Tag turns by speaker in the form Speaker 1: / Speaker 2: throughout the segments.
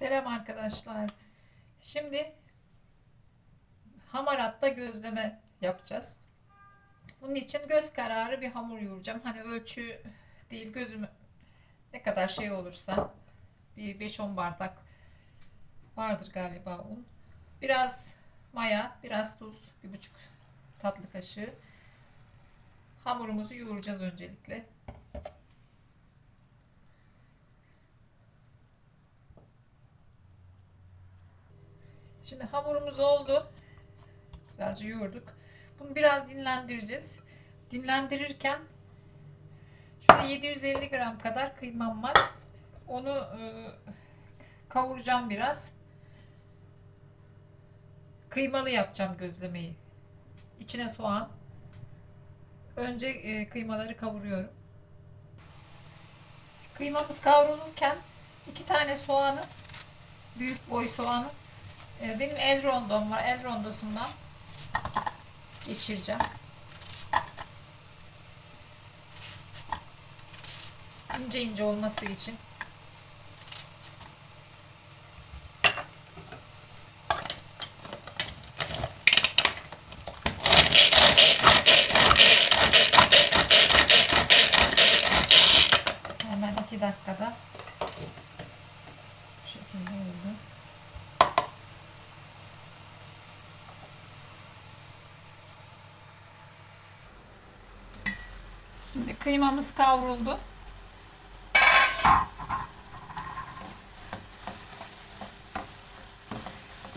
Speaker 1: Selam arkadaşlar. Şimdi hamaratta gözleme yapacağız. Bunun için göz kararı bir hamur yoğuracağım. Hani ölçü değil gözüm ne kadar şey olursa bir 5-10 bardak vardır galiba un. Biraz maya, biraz tuz, bir buçuk tatlı kaşığı. Hamurumuzu yoğuracağız öncelikle. Şimdi hamurumuz oldu. Güzelce yoğurduk. Bunu biraz dinlendireceğiz. Dinlendirirken şurada 750 gram kadar kıymam var. Onu e, kavuracağım biraz. Kıymalı yapacağım gözlemeyi. İçine soğan. Önce e, kıymaları kavuruyorum. Kıymamız kavrulurken iki tane soğanı büyük boy soğanı benim el rondom var. El rondosundan geçireceğim. İnce ince olması için. Hemen iki dakikada bu şekilde oldu. Şimdi kıymamız kavruldu.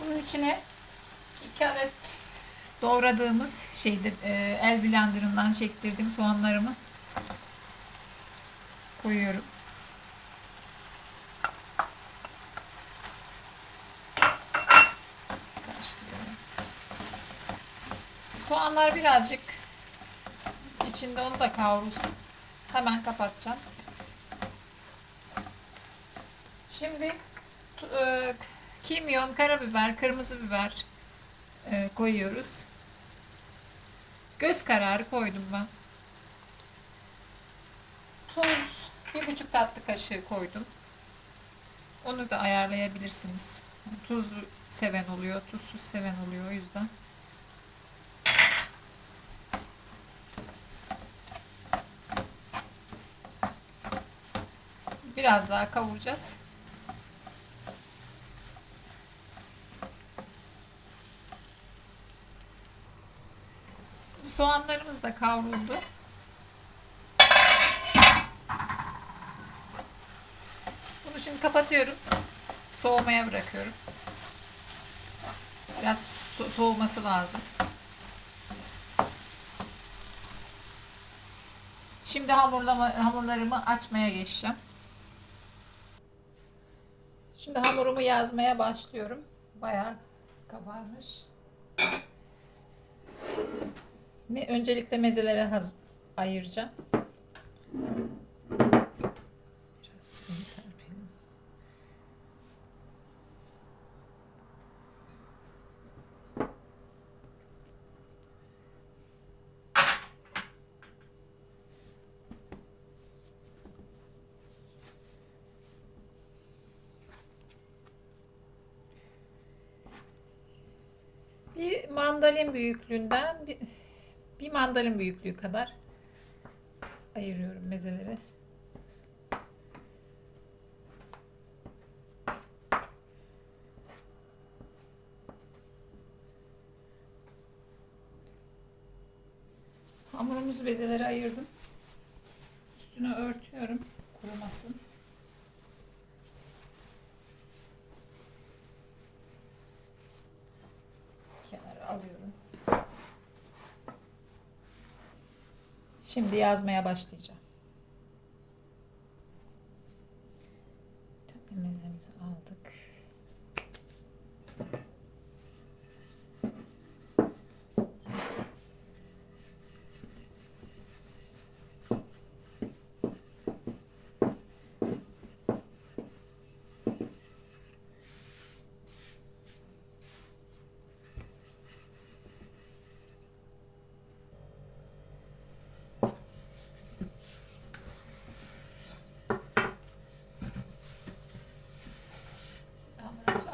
Speaker 1: Bunun içine iki adet doğradığımız şeydir, e, el blenderından çektirdiğim soğanlarımı koyuyorum. Soğanlar birazcık içinde onu da kavrulsun. Hemen kapatacağım. Şimdi e, kimyon, karabiber, kırmızı biber e, koyuyoruz. Göz kararı koydum ben. Tuz bir buçuk tatlı kaşığı koydum. Onu da ayarlayabilirsiniz. Tuzlu seven oluyor, tuzsuz seven oluyor o yüzden. Biraz daha kavuracağız. Soğanlarımız da kavruldu. Bunu şimdi kapatıyorum. Soğumaya bırakıyorum. Biraz so- soğuması lazım. Şimdi hamurlama, hamurlarımı açmaya geçeceğim. Şimdi hamurumu yazmaya başlıyorum. Bayağı kabarmış. Öncelikle mezelere ayıracağım. Biraz un serpelim. Bir mandalin büyüklüğünden bir, mandalin büyüklüğü kadar ayırıyorum mezeleri. Hamurumuzu bezelere ayırdım. Üstüne örtüyorum kurumasın. Şimdi yazmaya başlayacağım. Temizimizi aldık.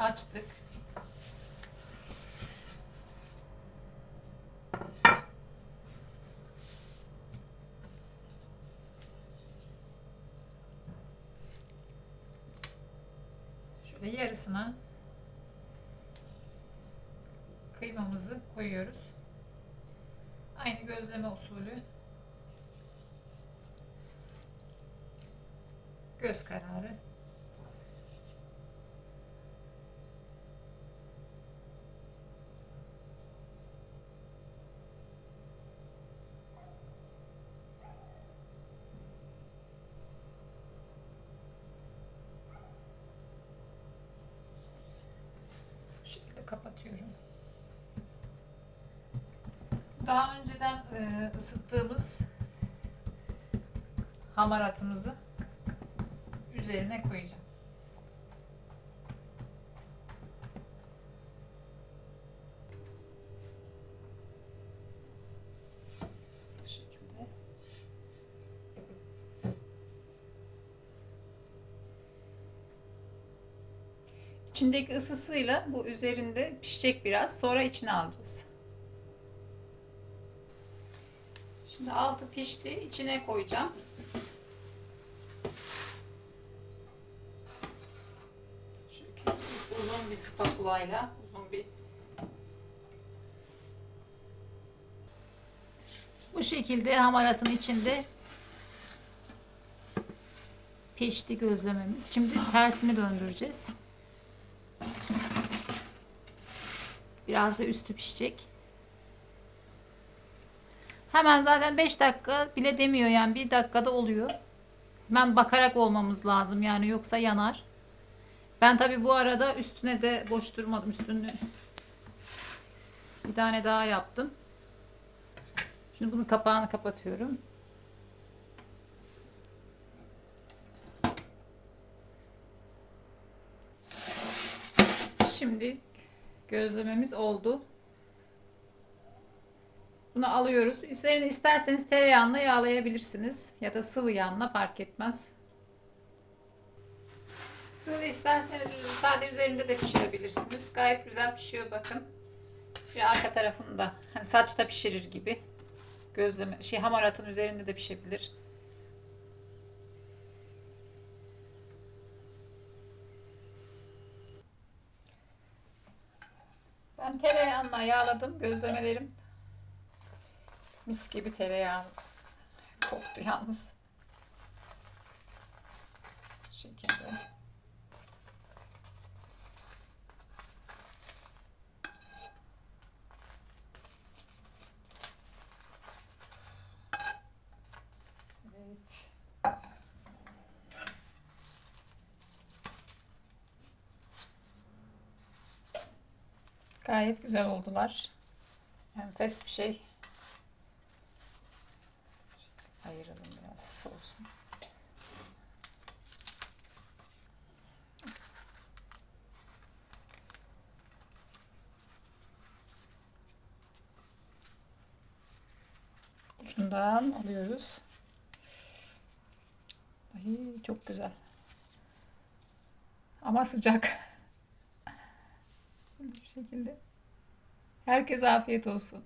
Speaker 1: Açtık. Şöyle yarısına kıymamızı koyuyoruz. Aynı gözleme usulü. Göz kararı. Bu şekilde kapatıyorum. Daha önceden e, ısıttığımız hamaratımızı üzerine koyacağım. İçindeki ısısıyla bu üzerinde pişecek biraz. Sonra içine alacağız. Şimdi altı pişti. içine koyacağım. Şöyle uzun bir spatulayla uzun bir bu şekilde hamaratın içinde pişti gözlememiz. Şimdi tersini döndüreceğiz. Biraz da üstü pişecek. Hemen zaten 5 dakika bile demiyor yani bir dakikada oluyor. Hemen bakarak olmamız lazım yani yoksa yanar. Ben tabi bu arada üstüne de boş durmadım. Üstünü bir tane daha yaptım. Şimdi bunun kapağını kapatıyorum. Şimdi gözlememiz oldu. Bunu alıyoruz. Üzerine isterseniz tereyağında yağlayabilirsiniz. Ya da sıvı yağla fark etmez. Böyle isterseniz sade üzerinde de pişirebilirsiniz. Gayet güzel pişiyor bakın. Bir arka tarafında hani saçta pişirir gibi. Gözleme şey hamaratın üzerinde de pişebilir. Ben tereyağına yağladım gözlemelerim. Mis gibi tereyağı koktu yalnız. Bu. Gayet güzel oldular. Enfes bir şey. Ayıralım biraz soğusun. Ucundan alıyoruz. Ay çok güzel. Ama sıcak. Şekilde. Herkese afiyet olsun.